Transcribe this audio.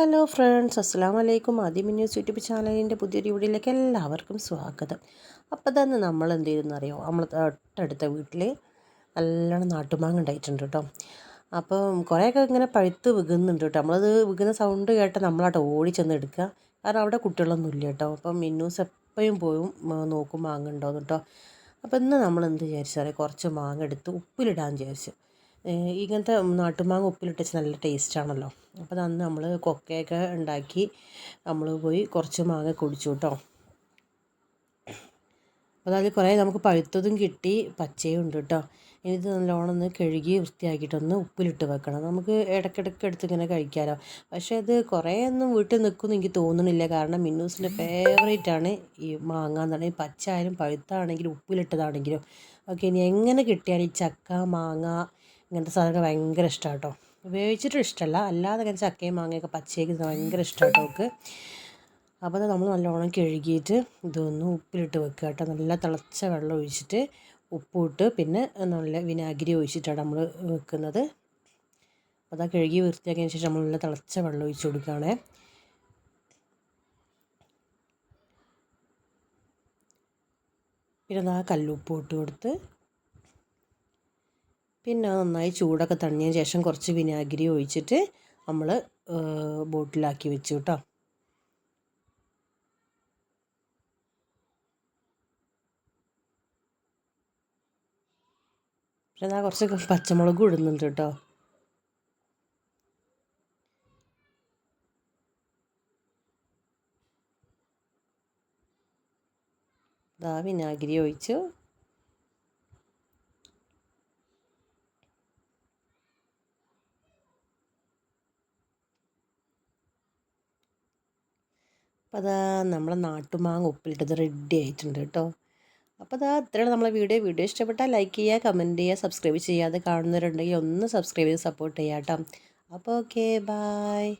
Hello friends അസ്സാം വലൈക്കും ആദ്യം ന്യൂസ് യൂട്യൂബ് ചാനലിന്റെ പുതിയൊരു വീഡിയോയിലേക്ക് എല്ലാവർക്കും സ്വാഗതം. അപ്പോൾ തന്നെ നമ്മൾ എന്ത് ചെയ്തെന്ന് അറിയോ? നമ്മൾ തൊട്ടടുത്ത വീട്ടിൽ നല്ലോണം നാട്ടുമാങ്ങ ഉണ്ടായിട്ടുണ്ട് കേട്ടോ. അപ്പം കുറേയൊക്കെ ഇങ്ങനെ പഴുത്ത് വികുന്നുണ്ട് കേട്ടോ. നമ്മളത് വികുന്ന സൗണ്ട് കേട്ട് നമ്മളാട്ടോ ഓടി ചെന്ന് എടുക്കുക. കാരണം അവിടെ കുട്ടികളൊന്നും ഇല്ല കേട്ടോ. അപ്പം മിന്നൂസ് എപ്പോഴും പോയും നോക്കും മാങ്ങ ഉണ്ടോ കേട്ടോ. അപ്പോൾ ഇന്ന് നമ്മൾ എന്ത് വിചാരിച്ചാൽ കുറച്ച് മാങ്ങ എടുത്ത് ഉപ്പിലിടാൻ വിചാരിച്ചു. ഇങ്ങനത്തെ നാട്ടുമാങ്ങ ഉപ്പിലിട്ട് നല്ല ടേസ്റ്റാണല്ലോ. അപ്പോൾ അന്ന് നമ്മൾ കൊക്കയൊക്കെ ഉണ്ടാക്കി നമ്മൾ പോയി കുറച്ച് മാങ്ങ കുടിച്ചു കേട്ടോ അപ്പോൾ അതിൽ കുറേ നമുക്ക് പഴുത്തതും കിട്ടി പച്ചയും ഉണ്ട് കേട്ടോ ഇത് നല്ലോണം ഒന്ന് കഴുകി വൃത്തിയാക്കിയിട്ടൊന്ന് ഉപ്പിലിട്ട് വെക്കണം. നമുക്ക് ഇടയ്ക്കിടയ്ക്ക് എടുത്ത് ഇങ്ങനെ കഴിക്കാമല്ലോ പക്ഷേ അത് കുറേ ഒന്നും വീട്ടിൽ നിൽക്കുമെന്ന് എനിക്ക് തോന്നുന്നില്ല കാരണം മിന്നൂസിന്റെ ഫേവറേറ്റ് ആണ് ഈ മാങ്ങ എന്ന് പറഞ്ഞാൽ പച്ച ആയാലും പഴുത്താണെങ്കിലും ഉപ്പിലിട്ടതാണെങ്കിലും ഓക്കെ ഇനി എങ്ങനെ കിട്ടിയാലും ഈ ചക്ക മാങ്ങ ഇങ്ങനത്തെ സാധനങ്ങൾ ഭയങ്കര ഇഷ്ടമാണ് കേട്ടോ ഉപയോഗിച്ചിട്ടും ഇഷ്ടമല്ല അല്ലാതെ ഇങ്ങനെ ചക്കയും മാങ്ങയൊക്കെ പച്ചയൊക്കെ ഭയങ്കര ഇഷ്ടമാണ് കേട്ടോ അവൾക്ക്. അപ്പോൾ നമ്മൾ നല്ലോണം കഴുകിയിട്ട് ഇതൊന്ന് ഉപ്പിലിട്ട് വെക്കുക കേട്ടോ. നല്ല തിളച്ച വെള്ളം ഒഴിച്ചിട്ട് ഉപ്പിട്ട് പിന്നെ നല്ല വിനാഗിരി ഒഴിച്ചിട്ടാണ് നമ്മൾ വെക്കുന്നത്. അപ്പോൾ അത് കഴുകി വൃത്തിയാക്കിയതിന് ശേഷം നമ്മൾ നല്ല തിളച്ച വെള്ളം ഒഴിച്ച് കൊടുക്കുകയാണേ. പിന്നെ ആ കല്ലുപ്പ് ഇട്ട് കൊടുത്ത് പിന്നെ നന്നായി ചൂടൊക്കെ തണിഞ്ഞതിന് ശേഷം കുറച്ച് വിനാഗിരി ഒഴിച്ചിട്ട് നമ്മൾ ബോട്ടിലാക്കി വെച്ചു കേട്ടോ പിന്നെ ഞാൻ കുറച്ച് പച്ചമുളകും ഇടുന്നുണ്ട് കേട്ടോ ഇതാ വിനാഗിരി ഒഴിച്ചു. അപ്പോൾ അതാ നമ്മളെ നാട്ടുമാങ്ങ ഉപ്പിലിട്ടത് റെഡി ആയിട്ടുണ്ട് കേട്ടോ. അപ്പോൾ അതാ ഇത്രയാണ് നമ്മളെ വീഡിയോ. വീഡിയോ ഇഷ്ടപ്പെട്ടാൽ ലൈക്ക് ചെയ്യുക കമന്റ് ചെയ്യുക സബ്സ്ക്രൈബ് ചെയ്യാതെ കാണുന്നവരുണ്ടെങ്കിൽ ഒന്ന് സബ്സ്ക്രൈബ് ചെയ്ത് സപ്പോർട്ട് ചെയ്യാം കേട്ടോ അപ്പോൾ ഓക്കെ ബായ്